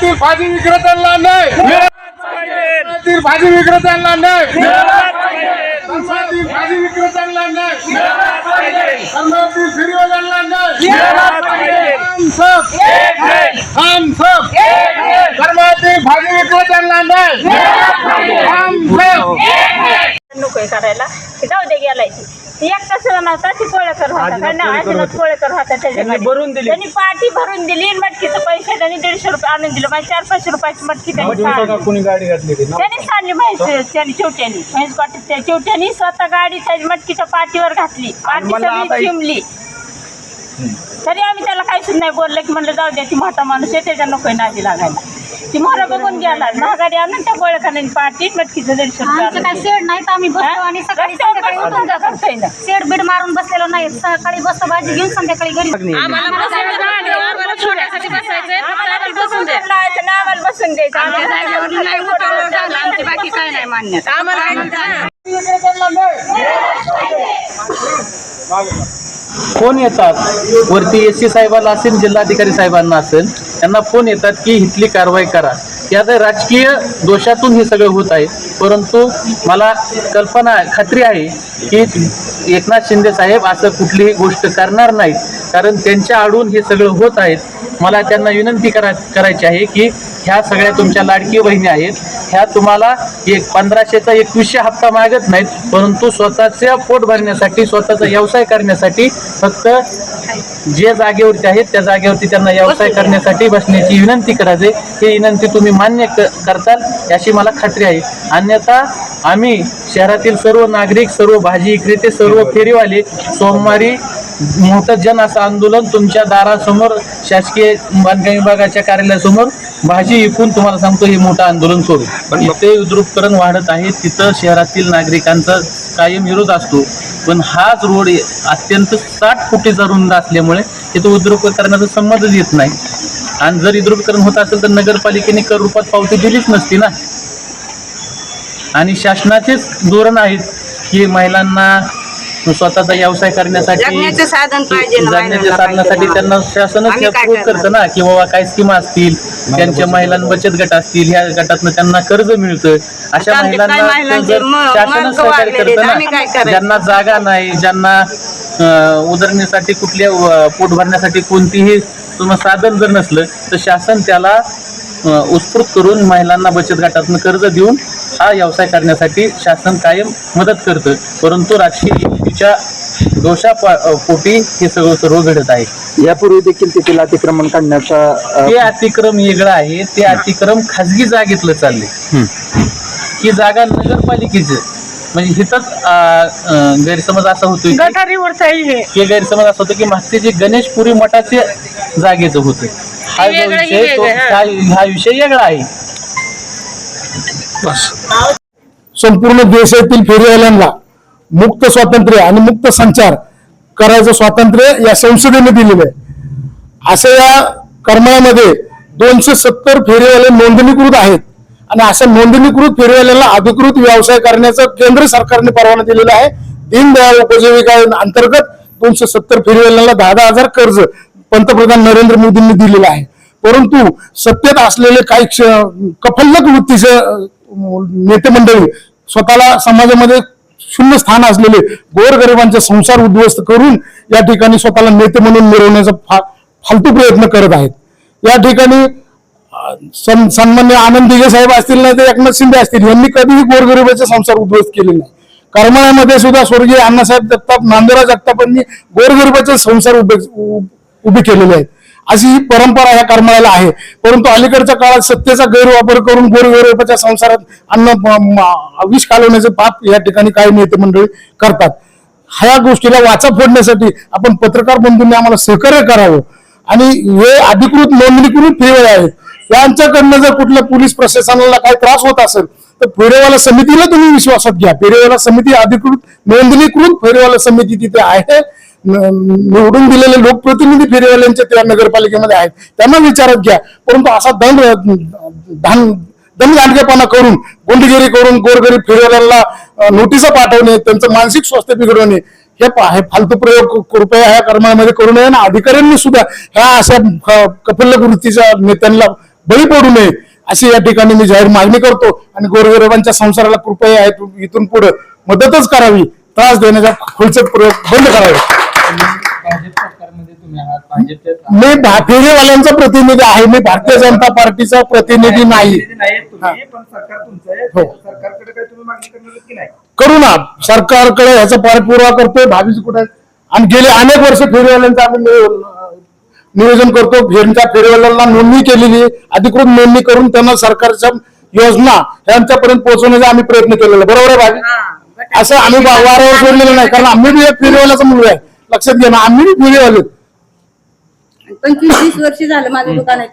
धर्मातील भाजी विक्रेत्यांना नाही. भाजी विक्रेत्यांना नाही. भाजी विक्रेत्यांना नाही. धर्मातील फेरीवाल्यांना नाही. हम सब हम सब धर्मातील भाजी विक्रेत्यांना नाही. नकोय करायला. की जाऊ दे गेलाय ती एकटा सुद्धा नव्हता ती कोळेकर होता. कारण आजीनाथ कोळेकर होता. त्याच्याकडे भरून दिली. त्यांनी पार्टी भरून दिली आणि मटकीचे पैसे त्यांनी दीडशे रुपये आणून दिले. म्हणजे चार पाचशे रुपयाची मटकी त्यांनी सांडली. कोणी गाडी घातली होती? ना त्यांनी सांडली म्हैस त्यांनी चिवट्यानी. म्हैस गोट्याच्या चिवट्यानी स्वतः गाडी त्याच्या मटकीच्या पाठीवर घातली. पाठी मला आता सगळी एक- चिमली. तरी आम्ही त्याला काही सुद्धा नाही बोललं की म्हणलं जाऊ द्या ती मोठा माणूस आहे त्याच्या नकोय नादी लागायला. ती मोहरा बघून गेला. महागाडी आणून त्या पाठी मटकीचं आमचं काय शेड नाही तर आम्ही बसतो आणि सकाळी संध्याकाळी उठून जातो. दिले. शेड बीड मारून बसलेलो नाही. सकाळी बसतो भाजी घेऊन संध्याकाळी घरी. आम्हाला बसून द्यायचं. ना आम्हाला बसून द्यायचं. आमच्या बाकी काय नाही मान्य फोन येतात? वरती एस सी साहेबांना असेल जिल्हाधिकारी साहेबांना असेल? त्यांना फोन येतात की इथली कारवाई करा. या तर राजकीय दोषातून हे सगळं होत आहे परंतु मला कल्पना खात्री आहे की एकनाथ शिंदे साहेब असं कुठलीही गोष्ट करणार नाहीत. कारण त्यांच्या आडून हे सगळं होत आहेत. मला त्यांना विनंती करा करायची आहे की ह्या सगळ्या तुमच्या लाडकी बहिणी आहेत. ह्या तुम्हाला एक पंधराशेचा एकवीसशे हप्ता मागत नाहीत परंतु स्वतःच्या पोट भरण्यासाठी स्वतःचा व्यवसाय करण्यासाठी फक्त जे जागेवरती आहेत त्या जागेवरती त्यांना व्यवसाय करण्यासाठी बसण्याची विनंती करायचे. ही विनंती तुम्ही मान्य करताल याची मला खात्री आहे. अन्यथा आम्ही शहरातील सर्व नागरिक सर्व भाजी विक्रेते सर्व फेरीवाले सोमवारी मोठं जन असं आंदोलन तुमच्या दारासमोर शासकीय बांधकाम विभागाच्या कार्यालयासमोर भाजी विकून तुम्हाला सांगतो हे मोठं आंदोलन करू. इथे उद्रुपकरण वाढत आहे. तिथं शहरातील नागरिकांचा कायम विरोध असतो. पण हाच रोड अत्यंत साठ फुटीचा रुंद असल्यामुळे तिथं उद्रुपकरणाचा संबंधच येत नाही. आणि जर उद्रुपकरण होत असेल तर नगरपालिकेने कर रूपात पावती दिलीच नसती ना. आणि शासनाचेच धोरण आहेत की महिलांना स्वतःचा व्यवसाय करण्यासाठी जगण्याचं साधन पाहिजे ना जगण्याच्या महिलांना साधनासाठी पाहिजे. त्यांना शासनच आम्ही काय अप्रूव्ह करणार? करतं ना की बाबा काय स्कीमा असतील त्यांच्या महिला बचत गट असतील ह्या गटातनं त्यांना कर्ज मिळतं अशा आमचे महिलांना महिलांचे जर म- शासनच मार्ग सहकार्य वाढलेले करतं आहेत. आम्ही काय ना करायचं? ज्यांना जागा नाही ज्यांना अं, उदरण्यासाठी कुठल्या अं, पोट भरण्यासाठी कोणतीही तुम्हाला साधन जर नसलं तर शासन त्याला उत्स्फूर्त करून महिलांना बचत गटातनं कर्ज देऊन हा व्यवसाय करण्यासाठी शासन कायम मदत करतं परंतु राजकीय युक्तीच्या दोषा पोटी हे सगळं सर्व घडत आहे. यापूर्वी देखील तेथील अतिक्रमण काढण्याचा ते अतिक्रम वेगळं आहे. ते अतिक्रम खाजगी जागेतलं चालले ही जागा नगरपालिकेचं म्हणजे हिथंच गैरसमज असा होतोय की- गटारीवरच आहे हे. हे गैरसमज असा होतो की मागचे जे गणेशपुरी मठाचे जागेचं होतं हा जो वेगळं, हे विषय तो- वेगळं, हा. हा विषय वेगळा आहे. संपूर्ण देशातील फेरीवाल्यांना मुक्त स्वातंत्र्य आणि मुक्त संचार करायचं स्वातंत्र्य या संसदेने दिलेलं आहे. असं या करमाळ्यामध्ये दोनशे सत्तर फेरीवाले नोंदणीकृत आहेत आणि अशा नोंदणीकृत फेरीवाल्यांना अधिकृत व्यवसाय करण्याचं केंद्र सरकारने परवाना दिलेला आहे. दीनदयाळ उपजीविका अंतर्गत दोनशे सत्तर फेरीवाल्यांना दहा दहा हजार कर्ज पंतप्रधान नरेंद्र मोदींनी दिलेलं आहे. परंतु सत्तेत असलेले काही क्ष- कफल्लक वृत्तीचे नेते मंडळी स्वतःला समाजामध्ये शून्य स्थान असलेले गोरगरिबांचे संसार उद्ध्वस्त करून या ठिकाणी स्वतःला नेते म्हणून मिळवण्याचा फा- फालतू प्रयत्न करत आहेत. या ठिकाणी सन्मान्य आनंद दिघे साहेब असतील नाही तर एकनाथ शिंदे असतील. यांनी कधीही गोरगरिबाचे संसार उद्ध्वस्त केले नाही. करमाळ्यामध्ये सुद्धा स्वर्गीय अण्णासाहेब जगताप नांदुरा जगतापांनी गोरगरिबाचे संसार उभे उभे केलेले आहेत. अशी ही परंपरा या करमाळ्याला आहे. परंतु अलीकडच्या काळात सत्तेचा गैरवापर करून गोरगरिबाच्या संसारात अन्न विष कालवण्याचे पाप या ठिकाणी काही नेते मंडळी करतात. ह्या गोष्टीला वाचा फोडण्यासाठी आपण पत्रकार बंधूंनी आम्हाला सहकार्य करावं. आणि हे अधिकृत नोंदणीकृत फेरे आहेत यांच्याकडनं जर कुठल्या पोलीस प्रशासनाला काही त्रास होत असेल तर फेरेवाला समितीला तुम्ही विश्वासात घ्या. फेरेवाला समिती अधिकृत नोंदणीकृत फेरेवाला समिती तिथे आहे. निवडून दिलेले लोकप्रतिनिधी फेरीवाल्यांच्या त्या नगरपालिकेमध्ये आहेत. त्यांना विचारत घ्या. परंतु असा दंड धान दमदांडकेपणा करून गुंडगिरी करून गोरगरीब फेरीवाल्यांना नोटिसा पाठवणे त्यांचं मानसिक स्वास्थ्य बिघडवणे हे पा- हे फालतू प्रयोग कृपया ह्या कर्मामध्ये करू नये. आणि अधिकाऱ्यांनी सुद्धा ह्या अशा क- वृत्तीच्या नेत्यांना बळी पडू नये. अशी या ठिकाणी मी जाहीर मागणी करतो. आणि गोरगरिबांच्या संसाराला कृपया इथून पुढे मदतच करावी. त्रास देण्याचा खुलचक प्रयोग बंद करावे. भाजप सरकारमध्ये तुम्ही आहात भाजपचे मी भा- फेरीवाल्यांचा प्रतिनिधी आहे मी भारतीय जनता पार्टीचा प्रतिनिधी नाही नाही. तुम्ही पण सरकार तुमचं आहे. हो. सरकारकडे काही तुम्ही मागणी करणार की नाही? करू ना. सरकारकडे ह्याचा पाठपुरावा करतोय भावीच कुठे आणि गेले अनेक वर्ष फेरीवाल्यांचं आम्ही नियो- नियोजन करतो. फेरीच्या फेरीवाल्यांना नोंदणी केलेली आहे. अधिकृत नोंदणी करून त्यांना सरकारच्या योजना ह्यांच्यापर्यंत पोहोचवण्याचा आम्ही प्रयत्न केलेला आहे. बरोबर आहे भावी? असं आम्ही वा- सोडलेलं नाही कारण आम्ही बी एक फेरीवाल्याचा मुलगा आहे. लक्षात घ्या ना आम्ही बी फेरीवाले पंचवीस वीस वर्ष झालं माझं दुकानाच्या.